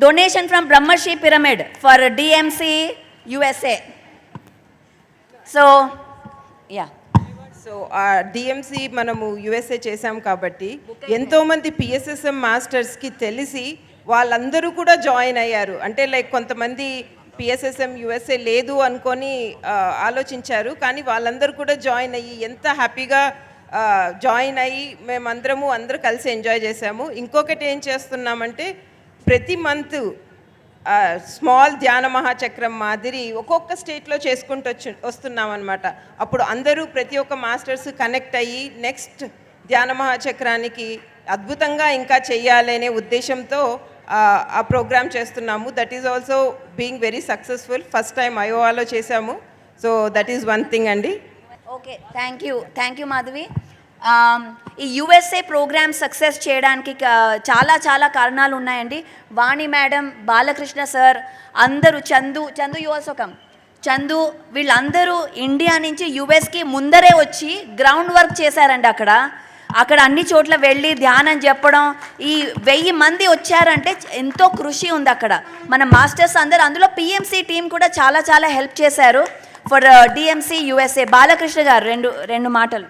donation from Brahmarshi Pyramid for DMC USA. So, yeah. So ఆ DMC మనము USA చేశాం కాబట్టి ఎంతోమంది పిఎస్ఎస్ఎం మాస్టర్స్కి తెలిసి వాళ్ళందరూ కూడా జాయిన్ అయ్యారు అంటే లైక్ కొంతమంది పిఎస్ఎస్ఎం యుఎస్ఏ లేదు అనుకొని ఆ, ఆలోచించారు కానీ వాళ్ళందరూ కూడా జాయిన్ అయ్యి ఎంత హ్యాపీగా జాయిన్ అయ్యి మేమందరము అందరూ కలిసి ఎంజాయ్ చేసాము ఇంకొకటి ఏం చేస్తున్నామంటే ప్రతి మంత్ స్మాల్ ధ్యాన మహాచక్రం మాదిరి ఒక్కొక్క స్టేట్లో చేసుకుంటూ వచ్చి వస్తున్నాం అనమాట అప్పుడు అందరూ ప్రతి ఒక్క మాస్టర్స్ కనెక్ట్ అయ్యి నెక్స్ట్ ధ్యాన మహాచక్రానికి అద్భుతంగా ఇంకా చెయ్యాలనే ఉద్దేశంతో ఆ, ప్రోగ్రామ్ చేస్తున్నాము. That is also being very successful first time అయోవాలో చేశాము. So that is one thing అండి. Okay thank you thank you Madhavi ఈ యుఎస్ఏ ప్రోగ్రామ్ సక్సెస్ చేయడానికి చాలా చాలా కారణాలు ఉన్నాయండి. వాణి మేడం బాలకృష్ణ సార్ అందరూ చందు చందు యువసకం చందు వీళ్ళందరూ ఇండియా నుంచి యుఎస్కి ముందరే వచ్చి గ్రౌండ్ వర్క్ చేశారండి అక్కడ. అక్కడ అన్ని చోట్ల వెళ్ళి ధ్యానం చెప్పడం ఈ వెయ్యి మంది వచ్చారంటే ఎంతో కృషి ఉంది అక్కడ. మన మాస్టర్స్ అందరూ అందులో పిఎంసీ టీం కూడా చాలా చాలా హెల్ప్ చేశారు. ఫర్ డిఎంసీ యుఎస్ఏ బాలకృష్ణ గారు రెండు రెండు మాటలు.